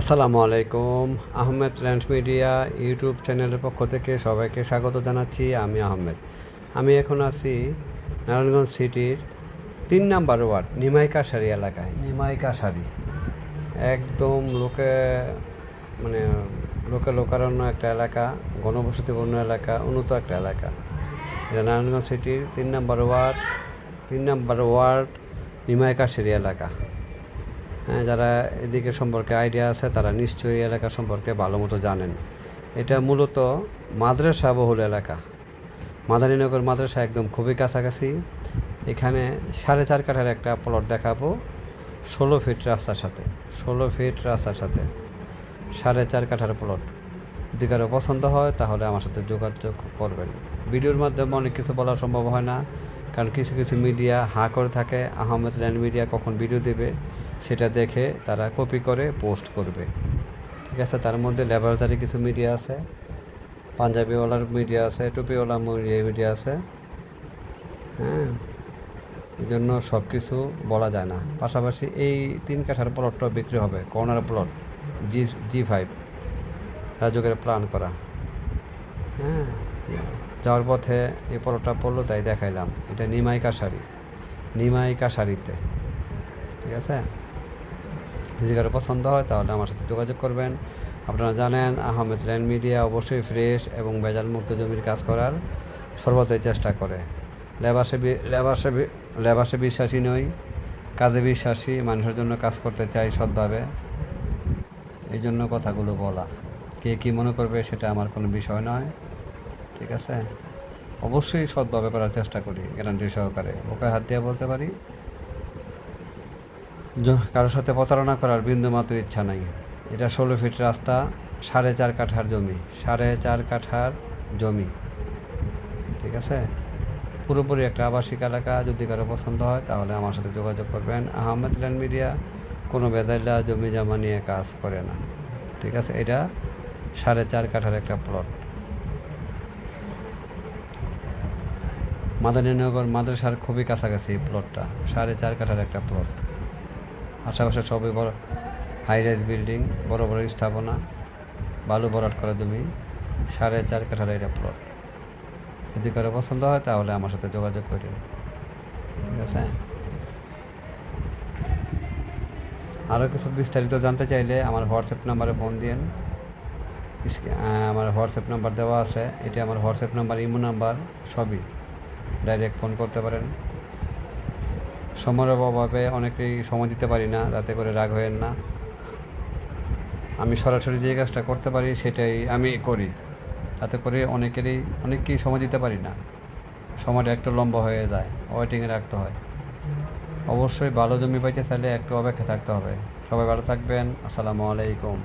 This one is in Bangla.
আসসালামু আলাইকুম আহমেদ ল্যান্ড মিডিয়া ইউটিউব চ্যানেলের পক্ষ থেকে সবাইকে স্বাগত জানাচ্ছি আমি আহমেদ। আমি এখন আছি নারায়ণগঞ্জ সিটির তিন নাম্বার ওয়ার্ড নিমাই কাশারি এলাকায়। নিমাই কাশারি একদম লোকে মানে লোকে লোকারণ্য একটা এলাকা ঘনবসতিপূর্ণ এলাকা উন্নত একটা এলাকা। এটা নারায়ণগঞ্জ সিটির তিন নাম্বার ওয়ার্ড তিন নাম্বার ওয়ার্ড নিমাই কাশারি এলাকা। যারা এদিকে সম্পর্কে আইডিয়া আছে, তারা নিশ্চয়ই এলাকা সম্পর্কে ভালো মতো জানেন। এটা মূলত মাদ্রাসা বহুল এলাকা। মাদারীনগর মাদ্রাসা একদম খুবই কাছাকাছি। এখানে সাড়ে চার কাঠার একটা প্লট দেখাবো ষোলো ফিট রাস্তার সাথে। ষোলো ফিট রাস্তার সাথে সাড়ে চার কাঠার প্লট যদি কারও পছন্দ হয়, তাহলে আমার সাথে যোগাযোগ করবেন। ভিডিওর মাধ্যমে অনেক কিছু বলা সম্ভব হয় না, কারণ কিছু কিছু মিডিয়া হাঁ করে থাকে। আহমেদ ল্যান্ড মিডিয়া কখন ভিডিও দেবে সেটা দেখে তারা কপি করে পোস্ট করবে। ঠিক আছে, তার মধ্যে লেবারদারি কিছু মিডিয়া আছে। পাঞ্জাবিওয়ালার মিডিয়া আছে টুপিওয়ালা মিডিয়া আছে। হ্যাঁ এই জন্য সব কিছু বলা যায় না। পাশাপাশি এই তিন কাঠার প্লটটা বিক্রি হবে corner plot G G five রাজকের plan করা। হ্যাঁ যাওয়ার পথে এই প্লটটা পড়ল, তাই দেখাইলাম। এটা নিমাই কাশারি নিমাই কাশারিতে ঠিক আছে? যদি পছন্দ হয়, তাহলে আমার সাথে যোগাযোগ করবেন। আপনারা জানেন, আহমেদ ল্যান্ড মিডিয়া অবশ্যই ফ্রেশ এবং ভেজাল মুক্ত জমির কাজ করার সর্বদাই চেষ্টা করে। লেবাসে লেবাসে লেবাসে বিশ্বাসী নই, কাজে বিশ্বাসী, মানুষের জন্য কাজ করতে চাই সৎভাবে। এই জন্য কথাগুলো বলা। কে কী মনে করবে সেটা আমার কোনো বিষয় নয়। ঠিক আছে? অবশ্যই সৎভাবে করার চেষ্টা করি গ্যারান্টি সহকারে। ওকে হাত দিয়ে বলতে পারি? কারোর সাথে প্রতারণা করার বিন্দু মাত্র ইচ্ছা নাই। এটা ষোলো ফিট রাস্তা, সাড়ে চার কাঠার জমি, সাড়ে চার কাঠার জমি। ঠিক আছে? পুরোপুরি একটা আবাসিক এলাকা, যদি কারও পছন্দ হয়, তাহলে আমার সাথে যোগাযোগ করবেন। আহমেদ ল্যান্ড মিডিয়া, কোনো বেদাইলা জমি জমা নিয়ে কাজ করে না। ঠিক আছে? এটা সাড়ে চার কাঠার একটা প্লট মাদানীনগর মাদ্রাসার খুবই কাছাকাছি এই প্লটটা সাড়ে চার কাঠার একটা প্লট আশেপাশে সবই বড়। হাই রাইজ বিল্ডিং বড় বড় স্থাপনা, বালু ভরাট করা জমি, সাড়ে চার কাঠার এটা প্লট যদি কারও পছন্দ হয় তাহলে আমার সাথে যোগাযোগ করেন। ঠিক আছে? আরও কিছু বিস্তারিত জানতে চাইলে আমার হোয়াটসঅ্যাপ নাম্বারে ফোন দিন আমার হোয়াটসঅ্যাপ নাম্বার দেওয়া আছে। এটি আমার হোয়াটসঅ্যাপ নাম্বার, ইমো নাম্বার, সবই। ডাইরেক্ট ফোন করতে পারেন। সময়ের অভাবে অনেকেই সময় দিতে পারি না, যাতে করে রাগ হয়েন না। আমি সরাসরি যে কাজটা করতে পারি সেটাই আমি করি, তাতে করে অনেকেরই, অনেককেই সময় দিতে পারি না। সময়টা একটু লম্বা হয়ে যায় ওয়েটিংয়ে রাখতে হয়। অবশ্যই ভালো জমি পাইতে চাইলে একটু অপেক্ষা থাকতে হবে। সবাই ভালো থাকবেন, আসসালামু আলাইকুম।